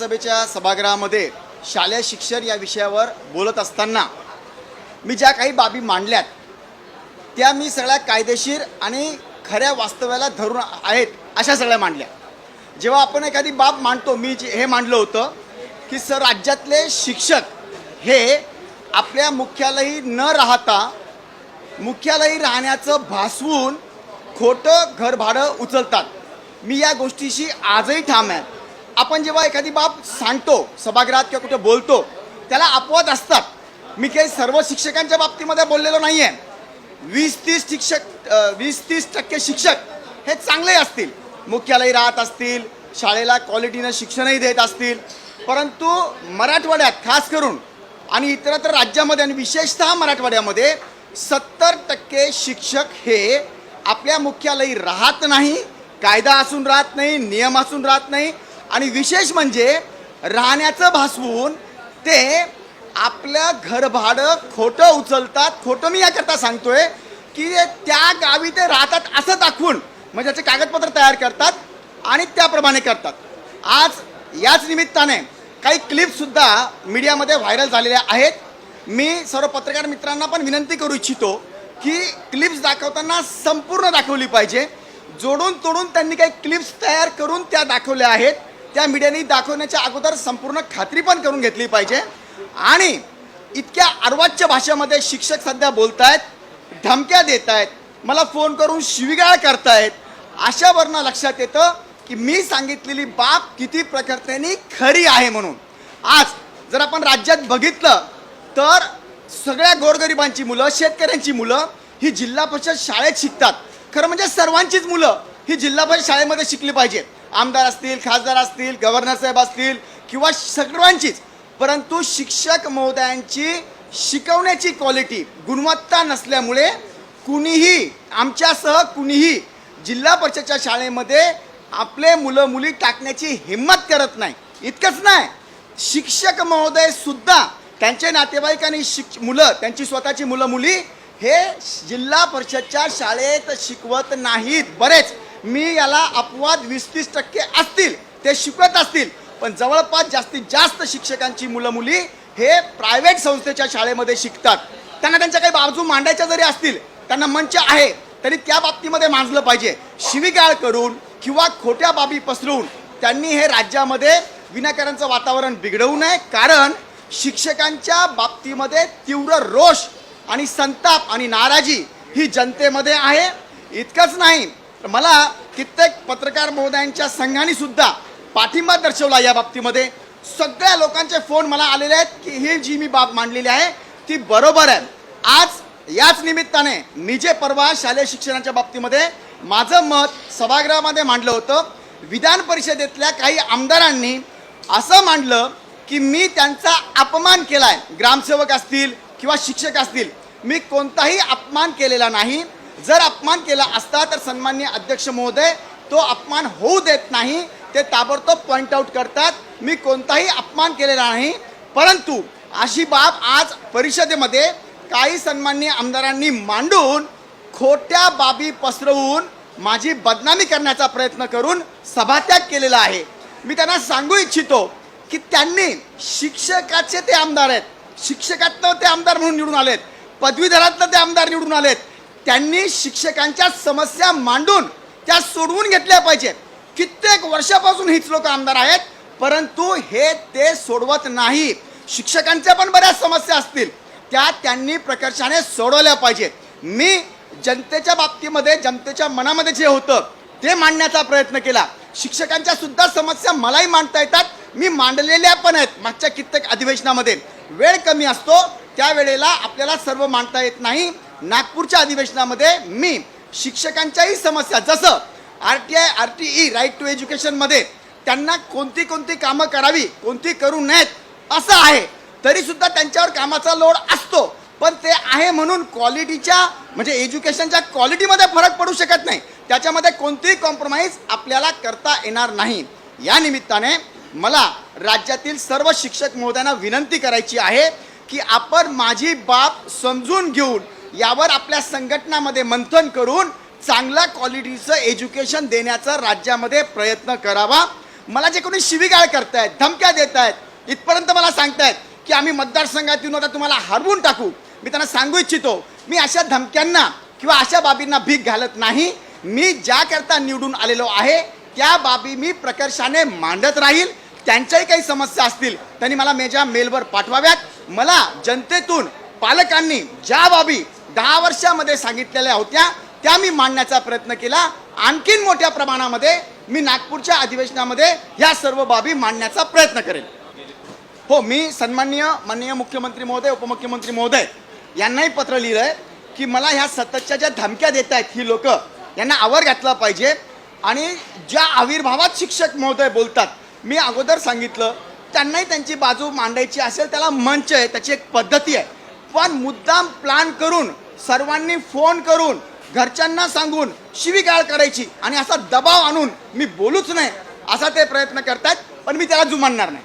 सभेच्या सभागृहामध्ये शालेय शिक्षण या विषयावर बोलत असताना मी ज्या काही बाबी मांडल्यात त्या मी सगळ्या कायदेशीर आणि खऱ्या वास्तव्याला धरून आहेत अशा सगळ्या मांडल्या. जेव्हा आपण एखादी बाब मांडतो मी जे हे मांडलं होतं की सर राज्यातले शिक्षक हे आपल्या मुख्यालयी न राहता मुख्यालयी राहण्याचं भासवून खोटं घरभाडं उचलतात. मी या गोष्टीशी आजही ठाम आहे. आपण जेव्हा एखादी बाब सांगतो सभागृहात किंवा कुठे बोलतो त्याला अपवाद असतात. मी काही सर्व शिक्षकांच्या बाबतीमध्ये बोललेलो नाही आहे वीस तीस शिक्षक वीस तीस टक्के शिक्षक हे चांगले असतील. मुख्यालयी राहत असतील शाळेला क्वालिटीनं शिक्षणही देत असतील. परंतु मराठवाड्यात खास करून आणि इतरत्र राज्यामध्ये आणि विशेषतः मराठवाड्यामध्ये सत्तर टक्के शिक्षक हे आपल्या मुख्यालयी राहत नाही कायदा असून राहत नाही नियम असून राहत नाही आणि विशेष म्हणजे राहण्याचं भासवून ते आपलं घरभाडं खोटं उचलतात. खोटं मी याकरता सांगतोय की त्या गावी ते राहतात असं दाखवून. म्हणजे त्याचे कागदपत्र तयार करतात आणि त्याप्रमाणे करतात. आज याच निमित्ताने काही क्लिपसुद्धा मीडियामध्ये व्हायरल झालेल्या आहेत. मी सर्व पत्रकार मित्रांना पण विनंती करू इच्छितो की क्लिप्स दाखवताना संपूर्ण दाखवली पाहिजे. जोडून तोडून त्यांनी काही क्लिप्स तयार करून त्या दाखवल्या आहेत. त्या मीडियाने दाखवण्याच्या अगोदर संपूर्ण खात्री पण करून घेतली पाहिजे. आणि इतक्या अर्वाच्य भाषेमध्ये शिक्षक सध्या बोलत आहेत धमक्या देत आहेत मला फोन करून शिविगाळ करतायत अशावरनं लक्षात येतं की मी सांगितलेली बाब किती प्रकरतेने खरी आहे म्हणून. आज जर आपण राज्यात बघितलं तर सगळ्या गोरगरिबांची मुलं शेतकऱ्यांची मुलं ही जिल्हा परिषद शाळेत शिकतात. खरं म्हणजे सर्वांचीच मुलं ही जिल्हा परिषद शाळेमध्ये शिकली पाहिजेत. आमदार असतील खासदार असतील गव्हर्नर साहेब असतील किंवा सर्वांचीच परंतु शिक्षक महोदयांची शिकवण्याची क्वालिटी गुणवत्ता नसल्यामुळे कुणीही आमच्यासह कुणीही जिल्हा परिषदच्या शाळेमध्ये आपले मुलं मुली टाकण्याची हिंमत करत नाही. इतकंच नाही. शिक्षक महोदय सुद्धा त्यांचे नातेवाईक आणि शिक मुलं त्यांची स्वतःची मुलं मुली हे जिल्हा परिषदच्या शाळेत शिकवत नाहीत. बरेच. मी याला अपवाद वीस तीस टक्के असतील ते शिकवत असतील पण जवळपास जास्तीत जास्त शिक्षकांची मुलं मुली हे प्रायव्हेट संस्थेच्या शाळेमध्ये शिकतात. त्यांना त्यांच्या काही बाजू मांडायच्या जरी असतील त्यांना मंच आहे तरी त्या बाबतीमध्ये मांजलं पाहिजे. शिवीगाळ करून किंवा खोट्या बाबी पसरवून त्यांनी हे राज्यामध्ये विनाकारांचं वातावरण बिघडवू नये कारण शिक्षकांच्या बाबतीमध्ये तीव्र रोष आणि संताप आणि नाराजी ही जनतेमध्ये आहे. इतकंच नाही मला कित्येक पत्रकार महोदयांच्या संघाने सुद्धा पाठिंबा दर्शवला या बाबतीमध्ये. सगळ्या लोकांचे फोन मला आलेले आहेत की ही जी मी बाब मांडलेली आहे ती बरोबर आहे. आज याच निमित्ताने मी जे परवा शालेय शिक्षणाच्या बाबतीमध्ये माझं मत सभागृहामध्ये मांडलं होतं विधान परिषदेतल्या काही आमदारांनी असं मांडलं की मी त्यांचा अपमान केला आहे ग्रामसेवक असतील किंवा शिक्षक असतील मी कोणताही अपमान केलेला नाही. जर अपमान केला असता तर सन्मान्य अध्यक्ष महोदय तो अपमान होऊ देत नाही ते ताबडतोब पॉइंट आउट करतात. मी कोणताही अपमान केलेला नाही परंतु अशी बाब आज परिषदेमध्ये काही सन्मान्य आमदारांनी मांडून खोट्या बाबी पसरवून माझी बदनामी करण्याचा प्रयत्न करून सभात्याग केलेला आहे. मी त्यांना सांगू इच्छितो की त्यांनी शिक्षकाचे ते आमदार आहेत. शिक्षकातनं ते आमदार म्हणून निवडून आलेत. पदवीधरातनं ते आमदार निवडून आलेत. त्यांनी शिक्षकांच्या समस्या मांडून त्या सोडवून घेतल्या पाहिजेत. कित्येक वर्षापासून हीच लोक आमदार आहेत परंतु हे ते सोडवत नाही. शिक्षकांच्या पण बऱ्याच समस्या असतील. त्या त्यांनी प्रकर्षाने सोडवल्या पाहिजेत. मी जनतेच्या बाबतीमध्ये जनतेच्या मनामध्ये जे होतं ते मांडण्याचा प्रयत्न केला. शिक्षकांच्या सुद्धा समस्या मलाही मांडता येतात. मी मांडलेल्या पण आहेत मागच्या कित्येक अधिवेशनामध्ये. वेळ कमी असतो त्यावेळेला आपल्याला सर्व मांडता येत नाही. नागपूरच्या अधिवेशनामध्ये मी शिक्षकांच्याही समस्या जसं R T I R T E right to एज्युकेशनमध्ये त्यांना कोणती कोणती कामं करावी कोणती करू नयेत असं आहे. तरीसुद्धा त्यांच्यावर कामाचा लोड असतो. पण ते आहे म्हणून क्वालिटीच्या म्हणजे एज्युकेशनच्या क्वालिटीमध्ये फरक पडू शकत नाही. त्याच्यामध्ये कोणतीही कॉम्प्रोमाइज आपल्याला करता येणार नाही. या निमित्ताने मला राज्यातील सर्व शिक्षक महोदयांना विनंती करायची आहे की आपण माझी बाब समजून घेऊन यावर आपल्या संघटनामध्ये मंथन करून चांगल्या क्वालिटीचं एज्युकेशन देण्याचा राज्यामध्ये प्रयत्न करावा. मला जे कोणी शिवीगाळ करतायत धमक्या देत आहेत इथपर्यंत मला सांगतायत की आम्ही मतदारसंघात येऊन आता तुम्हाला हरवून टाकू. मी त्यांना सांगू इच्छितो मी अशा धमक्यांना किंवा अशा बाबींना भीक घालत नाही. मी ज्याकरता निवडून आलेलो आहे त्या बाबी मी प्रकर्षाने मांडत राहील. त्यांच्याही काही समस्या असतील त्यांनी मला मेजा मेलवर पाठवाव्यात. मला जनतेतून पालकांनी ज्या बाबी दहा वर्षामध्ये सांगितलेल्या होत्या त्या मी मांडण्याचा प्रयत्न केला. आणखीन मोठ्या प्रमाणामध्ये मी नागपूरच्या अधिवेशनामध्ये ह्या सर्व बाबी मांडण्याचा प्रयत्न करेन. हो मी सन्माननीय माननीय मुख्यमंत्री महोदय उपमुख्यमंत्री महोदय यांनाही पत्र लिहिलं आहे की मला ह्या सततच्या ज्या धमक्या देत आहेत ही लोक यांना आवर घातला पाहिजे. आणि ज्या आविर्भावात शिक्षक महोदय बोलतात मी अगोदर सांगितलं त्यांनाही त्यांची बाजू मांडायची असेल त्याला मंच आहे त्याची एक पद्धती आहे. पण मुद्दाम प्लान करून सर्वांनी फोन करून घरच्यांना सांगून शिवीगाळ करायची आणि असा दबाव आणून मी बोलूच नाही असा ते प्रयत्न करतात पण मी त्याला जुमानणार नाही.